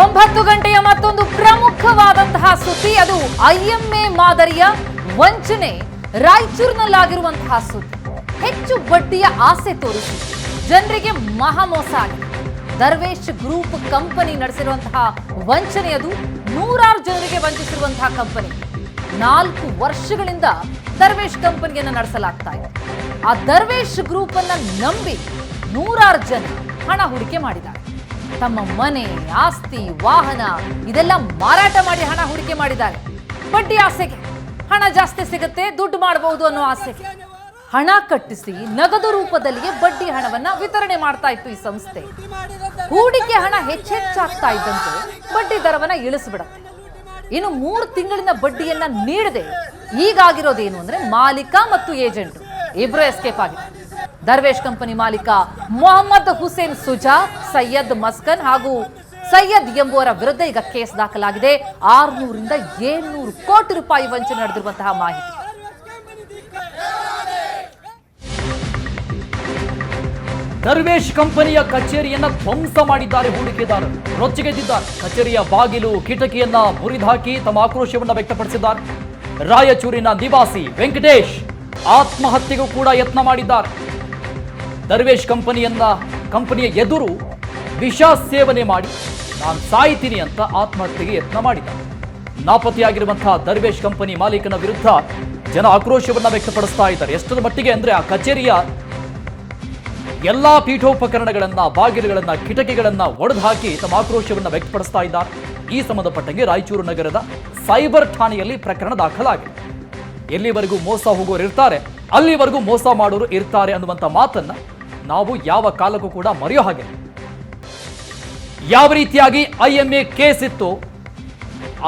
ಒಂಬತ್ತು ಗಂಟೆಯ ಮತ್ತೊಂದು ಪ್ರಮುಖವಾದಂತಹ ಸುದ್ದಿ, ಅದು ಐಎಂಎ ಮಾದರಿಯ ವಂಚನೆ. ರಾಯಚೂರಿನಲ್ಲಾಗಿರುವಂತಹ ಸುದ್ದಿ. ಹೆಚ್ಚು ಬಡ್ಡಿಯ ಆಸೆ ತೋರಿಸಿ. ಜನರಿಗೆ ಮಹಾಮೋಸ ಆಗಿದೆ. ದರ್ವೇಶ್ ಗ್ರೂಪ್ ಕಂಪನಿ ನಡೆಸಿರುವಂತಹ ವಂಚನೆ, ಅದು ನೂರಾರು ಜನರಿಗೆ ವಂಚಿಸಿರುವಂತಹ ಕಂಪನಿ. ನಾಲ್ಕು ವರ್ಷಗಳಿಂದ ದರ್ವೇಶ್ ಕಂಪನಿಯನ್ನು ನಡೆಸಲಾಗ್ತಾ ಇದೆ. ಆ ದರ್ವೇಶ್ ಗ್ರೂಪ್ ಅನ್ನ ನಂಬಿ ನೂರಾರು ಜನ ಹಣ ಹೂಡಿಕೆ ಮಾಡಿದ್ದಾರೆ. ತಮ್ಮ ಮನೆ, ಆಸ್ತಿ, ವಾಹನ, ಇದೆಲ್ಲ ಮಾರಾಟ ಮಾಡಿ ಹಣ ಹೂಡಿಕೆ ಮಾಡಿದ್ದಾರೆ. ಬಡ್ಡಿ ಆಸೆಗೆ ಹಣ ಜಾಸ್ತಿ ಸಿಗುತ್ತೆ, ದುಡ್ಡು ಮಾಡಬಹುದು ಅನ್ನೋ ಆಸೆಗೆ. ಹಣ ಕಟ್ಟಿಸಿ ನಗದು ರೂಪದಲ್ಲಿ ಬಡ್ಡಿ ಹಣವನ್ನ ವಿತರಣೆ ಮಾಡ್ತಾ ಇತ್ತು ಈ ಸಂಸ್ಥೆ. ಹೂಡಿಕೆ ಹಣ ಹೆಚ್ಚೆಚ್ಚಾಗ್ತಾ ಇದ್ದಂತೆ ಬಡ್ಡಿ ದರವನ್ನ ಇಳಿಸ್ಬಿಡತ್ತೆ. ಇನ್ನು ಮೂರು ತಿಂಗಳಿನ ಬಡ್ಡಿಯನ್ನ ನೀಡದೆ, ಈಗಾಗಿರೋದೇನು ಅಂದ್ರೆ ಮಾಲೀಕ ಮತ್ತು ಏಜೆಂಟ್. ಇಬ್ರು ಎಸ್ಕೇಪ್ ಆಗಿದೆ ದರ್ವೇಶ್ ಕಂಪನಿ ಮಾಲೀಕ ಮೊಹಮ್ಮದ್ ಹುಸೇನ್ ಸುಜಾ, ಸೈಯದ್ ಮಸ್ಕನ್ ಹಾಗೂ ಸೈಯದ್ ಎಂಬುವರ ವಿರುದ್ಧ ಈಗ ಕೇಸ್ ದಾಖಲಾಗಿದೆ. ಆರುನೂರಿಂದ ಏಳ್ನೂರು ಕೋಟಿ ರೂಪಾಯಿ ವಂಚನೆ ನಡೆದಿರುವಂತಹ ಮಾಹಿತಿ. ದರ್ವೇಶ್ ಕಂಪನಿಯ ಕಚೇರಿಯನ್ನ ಧ್ವಂಸ ಮಾಡಿದ್ದಾರೆ ಹೂಡಿಕೆದಾರರು. ರೊಚ್ಚಿಗೆದ್ದಿದ್ದಾರೆ. ಕಚೇರಿಯ ಬಾಗಿಲು, ಕಿಟಕಿಯನ್ನ ಮುರಿದಾಕಿ ತಮ್ಮ ಆಕ್ರೋಶವನ್ನು ವ್ಯಕ್ತಪಡಿಸಿದ್ದಾರೆ. ರಾಯಚೂರಿನ ನಿವಾಸಿ ವೆಂಕಟೇಶ್ ಆತ್ಮಹತ್ಯೆಗೂ ಕೂಡ ಯತ್ನ ಮಾಡಿದ್ದಾರೆ. ದರ್ವೇಶ್ ಕಂಪನಿಯನ್ನ, ಕಂಪನಿಯ ಎದುರು ವಿಷ ಸೇವನೆ ಮಾಡಿ ನಾನು ಸಾಯ್ತೀನಿ ಅಂತ ಆತ್ಮಹತ್ಯೆಗೆ ಯತ್ನ ಮಾಡಿದ. ನಾಪತ್ತೆಯಾಗಿರುವಂತಹ ದರ್ವೇಶ್ ಕಂಪನಿ ಮಾಲೀಕನ ವಿರುದ್ಧ ಜನ ಆಕ್ರೋಶವನ್ನ ವ್ಯಕ್ತಪಡಿಸ್ತಾ ಇದ್ದಾರೆ. ಎಷ್ಟರ ಮಟ್ಟಿಗೆ ಅಂದ್ರೆ ಆ ಕಚೇರಿಯ ಎಲ್ಲಾ ಪೀಠೋಪಕರಣಗಳನ್ನ, ಬಾಗಿಲುಗಳನ್ನ, ಕಿಟಕಿಗಳನ್ನ ಒಡೆದು ಹಾಕಿ ತಮ್ಮ ಆಕ್ರೋಶವನ್ನ ವ್ಯಕ್ತಪಡಿಸ್ತಾ ಇದ್ದಾರೆ. ಈ ಸಂಬಂಧಪಟ್ಟಂಗೆ ರಾಯಚೂರು ನಗರದ ಸೈಬರ್ ಠಾಣೆಯಲ್ಲಿ ಪ್ರಕರಣ ದಾಖಲಾಗಿದೆ. ಎಲ್ಲಿವರೆಗೂ ಮೋಸ ಹೋಗೋರು ಇರ್ತಾರೆ, ಅಲ್ಲಿವರೆಗೂ ಮೋಸ ಮಾಡೋರು ಇರ್ತಾರೆ ಅನ್ನುವಂಥ ಮಾತನ್ನ ನಾವು ಯಾವ ಕಾಲಕ್ಕೂ ಕೂಡ ಮರೆಯೋ ಹಾಗೆ. ಯಾವ ರೀತಿಯಾಗಿ ಐ ಎಂ ಎ ಕೇಸ್ ಇತ್ತು,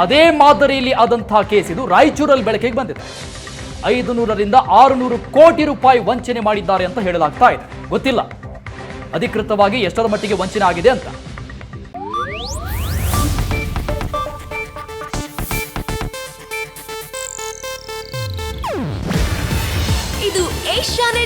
ಅದೇ ಮಾದರಿಯಲ್ಲಿ ಆದಂತಹ ಕೇಸ್ ಇದು ರಾಯಚೂರಲ್ಲಿ ಬೆಳಕಿಗೆ ಬಂದಿದೆ. ಐದು ನೂರರಿಂದ ಆರುನೂರು ಕೋಟಿ ರೂಪಾಯಿ ವಂಚನೆ ಮಾಡಿದ್ದಾರೆ ಅಂತ ಹೇಳಲಾಗ್ತಾ ಇದೆ. ಗೊತ್ತಿಲ್ಲ. ಅಧಿಕೃತವಾಗಿ ಎಷ್ಟರ ಮಟ್ಟಿಗೆ ವಂಚನೆ ಆಗಿದೆ ಅಂತ. ಇದು ಏಷ್ಯಾನೆಟ್